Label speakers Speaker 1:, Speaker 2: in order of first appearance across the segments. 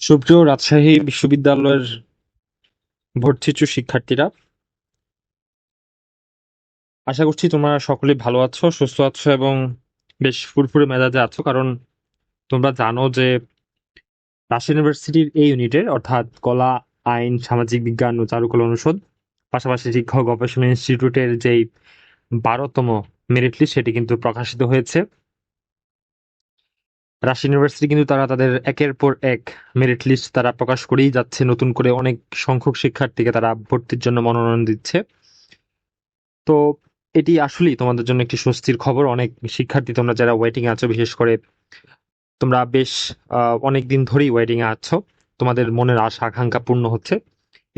Speaker 1: সুপ্রিয় রাজশাহী বিশ্ববিদ্যালয়ের ভর্তিচ্ছু শিক্ষার্থীরা, আশা করছি তোমরা সকলে ভালো আছো, সুস্থ আছো এবং বেশ ফুরফুরে মেজাজে আছো। কারণ তোমরা জানো যে রাজশাহী ইউনিভার্সিটির এই ইউনিটের, অর্থাৎ কলা, আইন, সামাজিক বিজ্ঞান ও চারুকলা অনুষদ, পাশাপাশি শিক্ষা ও গবেষণা ইনস্টিটিউটের যেই বারোতম মেরিট লিস্ট, সেটি কিন্তু প্রকাশিত হয়েছে। রাজশাহী ইউনিভার্সিটি কিন্তু তারা তাদের একের পর এক মেরিট লিস্ট তারা প্রকাশ করেই যাচ্ছে। নতুন করে অনেক সংখ্যক শিক্ষার্থীকে তারা ভর্তির জন্য মনোনয়ন দিচ্ছে। তো এটি আসলেই তোমাদের জন্য একটি স্বস্তির খবর। অনেক শিক্ষার্থী তোমরা যারা ওয়েটিং আছো, বিশেষ করে তোমরা বেশ অনেক দিন ধরেই ওয়েটিং আছো, তোমাদের মনের আশা, আকাঙ্ক্ষা পূর্ণ হচ্ছে।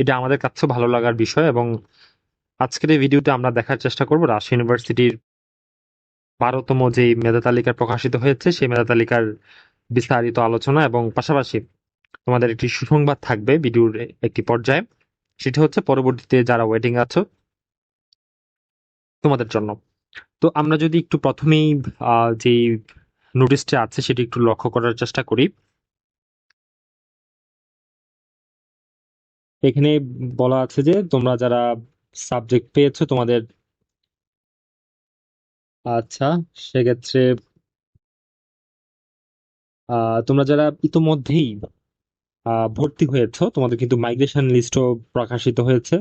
Speaker 1: এটা আমাদের কাছেও ভালো লাগার বিষয় এবং আজকের এই ভিডিওতে আমরা দেখার চেষ্টা করব রাজশাহী ইউনিভার্সিটির বারোতম যে মেধা তালিকা প্রকাশিত হয়েছে, সেই মেধা তালিকার বিস্তারিত আলোচনা এবং পাশাপাশি তোমাদের একটি সুসংবাদ থাকবে ভিডিওর একটি পর্যায়ে। সেটা হচ্ছে, পরবর্তীতে যারা ওয়েটিং আছো, তোমাদের জন্য। তো আমরা যদি একটু প্রথমেই যেই নোটিশটা আছে, সেটি একটু লক্ষ্য করার চেষ্টা করি। এখানে বলা আছে যে, তোমরা যারা সাবজেক্ট পেয়েছ, তোমাদের আচ্ছা সেক্ষেত্রে তোমরা যারা ইতোমধ্যেই ভর্তি হয়েছো তোমাদের কিন্তু মাইগ্রেশন লিস্টও প্রকাশিত হয়েছে।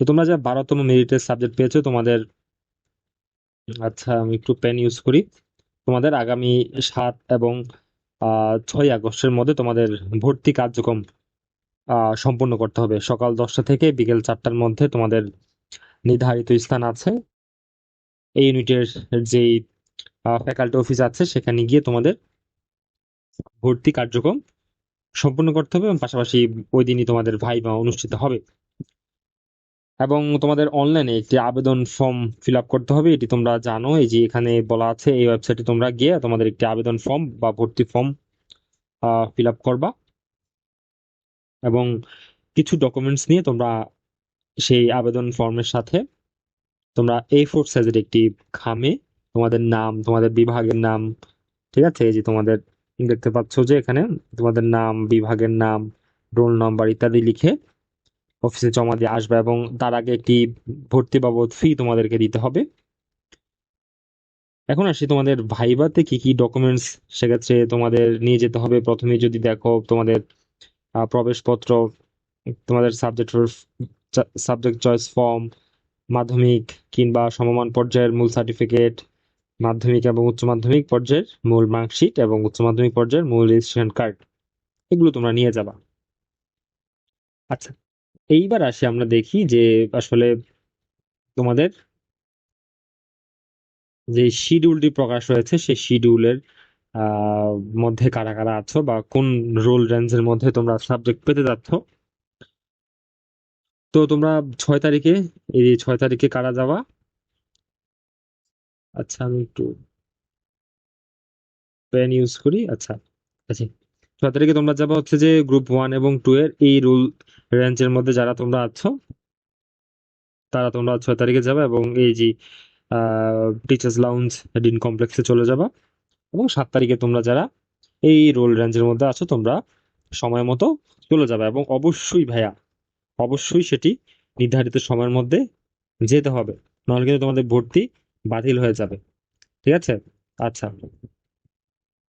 Speaker 1: তো তোমরা যারা বারোতম মেরিটের সাবজেক্ট পেয়েছ তোমাদের আচ্ছা আমি একটু পেন ইউজ করি। তোমাদের আগামী সাত এবং আহ, ছয় আগস্টের মধ্যে তোমাদের ভর্তি কার্যক্রম সম্পন্ন করতে হবে। সকাল দশটা থেকে বিকেল চারটার মধ্যে তোমাদের নির্ধারিত স্থান আছে। এই ইউনিটের যেই ফ্যাকাল্টি অফিস আছে, সেখানে গিয়ে তোমাদের ভর্তি কার্যক্রম সম্পূর্ণ করতে হবে এবং পাশাপাশি ওই দিনই তোমাদের ভাইবা অনুষ্ঠিত হবে। এবং তোমাদের অনলাইনে একটি আবেদন ফর্ম ফিল আপ করতে হবে, এটি তোমরা জানো, এই যে এখানে বলা আছে, এই ওয়েবসাইটে তোমরা গিয়ে তোমাদের একটি আবেদন ফর্ম বা ভর্তি ফর্ম ফিল আপ করবা। এবং কিছু ডকুমেন্টস নিয়ে তোমরা সেই আবেদন ফর্মের সাথে তোমরা এ ফোর সাইজের একটি খামে তোমাদের নাম, তোমাদের বিভাগের নাম, ঠিক আছে? এই যে তোমাদের দেখতে পাচ্ছ যে এখানে তোমাদের নাম, বিভাগের নাম রোল নাম্বার ইত্যাদি লিখে অফিসে জমা দিয়ে আসবে এবং তার আগে একটি ভর্তি বাবদ ফি তোমাদেরকে দিতে হবে। এখন আসি তোমাদের ভাইভাতে কি কি ডকুমেন্টস সেক্ষেত্রে তোমাদের নিয়ে যেতে হবে। প্রথমে যদি দেখো তোমাদের প্রবেশপত্র, তোমাদের সাবজেক্ট সাবজেক্ট চয়েস ফর্ম মাধ্যমিক কিংবা সমমান পর্যায়ের মূল সার্টিফিকেট, মাধ্যমিক এবং উচ্চ মাধ্যমিক পর্যায়ের মূল মার্কশিট এবং উচ্চ মাধ্যমিক পর্যায়ের মূল রেজিস্ট্রেশন কার্ড এগুলো তোমরা নিয়ে যাবা। আচ্ছা এইবার আসি আমরা দেখি যে আসলে তোমাদের যে শিডিউলটি প্রকাশ হয়েছে, সেই শিডিউলের মধ্যে কারা কারা আছো বা কোন রোল রেঞ্জের মধ্যে তোমরা সাবজেক্ট পেতে যাচ্ছ? তো তোমরা ছয় তারিখে, এই ছয় তারিখে কারা যাওয়া আচ্ছা আমি একটু পেন ইউজ করি। আচ্ছা আচ্ছা। ছয় তারিখে তোমরা যাবা হচ্ছে যে গ্রুপ ওয়ান এবং টু এর এই রুল রেঞ্জের মধ্যে যারা তোমরা আছো, তারা তোমরা ছয় তারিখে যাবে এবং এই যে টিচার্স লাউঞ্জ ডিন কমপ্লেক্সে চলে যাবা এবং সাত তারিখে তোমরা যারা এই রোল রেঞ্জের মধ্যে আছো, তোমরা সময় মতো চলে যাবে এবং অবশ্যই ভাইয়া অবশ্যই সেটি নির্ধারিত সময়ের মধ্যে যেতে হবে। নাহলে কিন্তু তোমাদের ভর্তি বাতিল হয়ে যাবে। ঠিক আছে? আচ্ছা।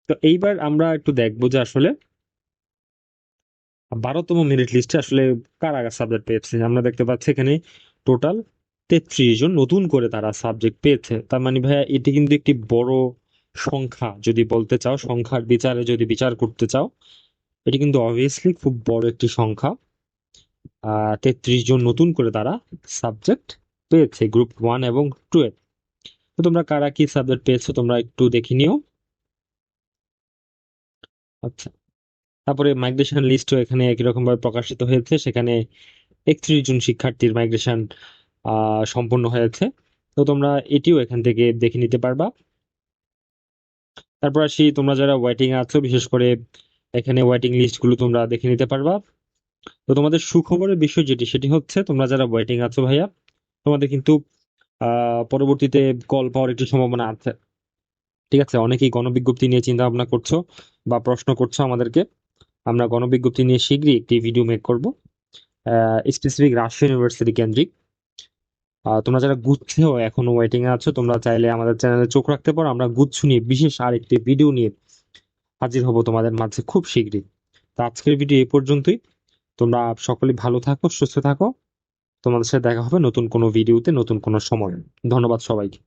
Speaker 1: তো এইবার আমরা একটু দেখব যে আসলে বারোতম মেরিট লিস্টে আসলে কার কারা সাবজেক্ট পেয়েছে। আমরা দেখতে পাচ্ছি এখানে টোটাল তেত্রিশ জন নতুন করে তারা সাবজেক্ট পেয়েছে। তার মানে ভাইয়া, এটি কিন্তু একটি বড় সংখ্যা। যদি বলতে চাও, সংখ্যার বিচারে যদি বিচার করতে চাও, এটি কিন্তু অবভিয়াসলি খুব বড় একটি সংখ্যা। তেত্রিশ জন নতুন করে তারা সাবজেক্ট পেয়েছে গ্রুপ ওয়ান এবং টু এর তো তোমরা কারা কি সাবজেক্ট পেয়েছ তোমরা একটু দেখে নিও। আচ্ছা তারপরে মাইগ্রেশন লিস্টও এখানে একই রকম ভাবে প্রকাশিত হয়েছে, সেখানে একত্রিশ জন শিক্ষার্থীর মাইগ্রেশন সম্পূর্ণ হয়েছে। তো তোমরা এটিও এখান থেকে দেখে নিতে পারবা। তারপর আসি, তোমরা যারা ওয়েটিং আছো, বিশেষ করে এখানে ওয়েটিং লিস্টগুলো তোমরা দেখে নিতে পারবা। তো তোমাদের সুখবরের বিষয় যেটি, সেটি হচ্ছে তোমরা যারা ওয়েটিং আছো ভাইয়া, তোমাদের কিন্তু পরবর্তীতে কল পাওয়ার একটি সম্ভাবনা আছে। ঠিক আছে? অনেকেই গণবিজ্ঞপ্তি নিয়ে চিন্তা ভাবনা করছ বা প্রশ্ন করছ আমাদেরকে। আমরা গণবিজ্ঞপ্তি নিয়ে শীঘ্রই একটি ভিডিও মেক করব। স্পেসিফিক রাজশাহী ইউনিভার্সিটি কেন্দ্রিক। তোমরা যারা গুচ্ছেও এখনও ওয়েটিং এ আছো, তোমরা চাইলে আমাদের চ্যানেলে চোখ রাখতে পারো। আমরা গুচ্ছ নিয়ে বিশেষ আর একটি ভিডিও নিয়ে হাজির হব তোমাদের মাঝে খুব শীঘ্রই। তো আজকের ভিডিও এই পর্যন্তই। তোমরা সকলে ভালো থাকো, সুস্থ থাকো। তোমাদের সাথে দেখা হবে নতুন কোনো ভিডিওতে নতুন কোনো সময়। ধন্যবাদ সবাইকে।